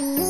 ค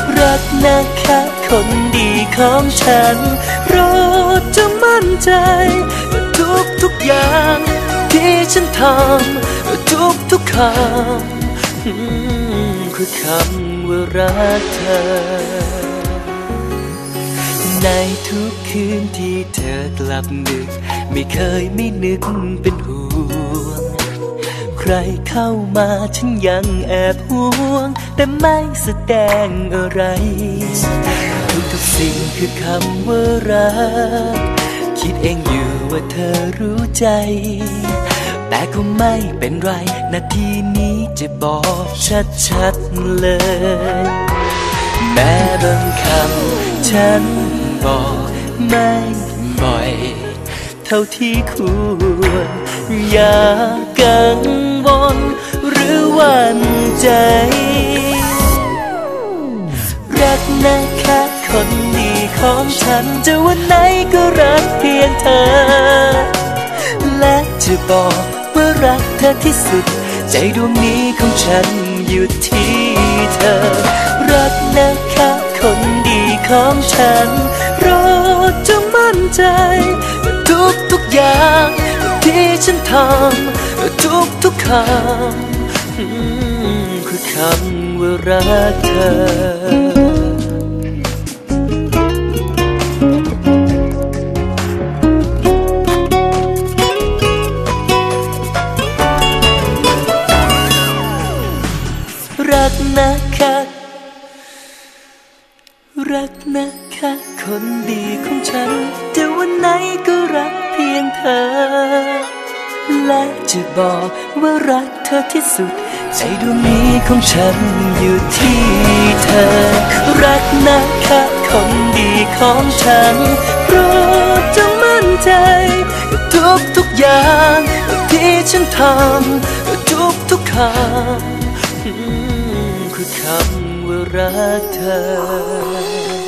รักนะคะ คนดีของฉันโปรดจงมั่นใจว่าทุกทุกๆอย่าง ที่ฉันทำทุกทุกๆคำอืมคือคำว่ารักเธอในทุกคืนที่เธอกลับดึก ไม่เคยไม่นึกเป็นห่วง ใครเข้ามาฉันยังแอบห่วง แต่ไม่แสดงอะไรทุกทุกๆสิ่งคือคำว่ารัก คิดเองอยู่ว่าเธอรู้ใจ แต่ก็ไม่เป็นไร นาทีนี้จะบอกชัดๆเลย แม้บางคำฉันบอกไม่บ่อย เท่าที่ควรอย่ากัง วล หรือวันใจ รักนะคะคนดีของฉันจะวันไหนก็รักเพียงเธอ และจะบอกว่ารักเธอที่สุด ใจดวงนี้ของฉันอยู่ที่เธอ รักนะคะคนดีของฉันโปรดจงมั่นใจว่าทุกทุกๆอย่างที่ฉันทำ ทุกทุกคำอืมคือคำว่ารักเธอรักนะคะรักนะคะ คนดีของฉันจะวันไหนก็รักเพียงเธอ และจะบอกว่ารักเธอที่สุด ใจดวงนี้ของฉันอยู่ที่เธอ รักนะคะคนดีของฉันโปรดจงมั่นใจ ทุกทุกอย่างที่ฉันทำทุกทุกคำคือคำว่ารักเธอ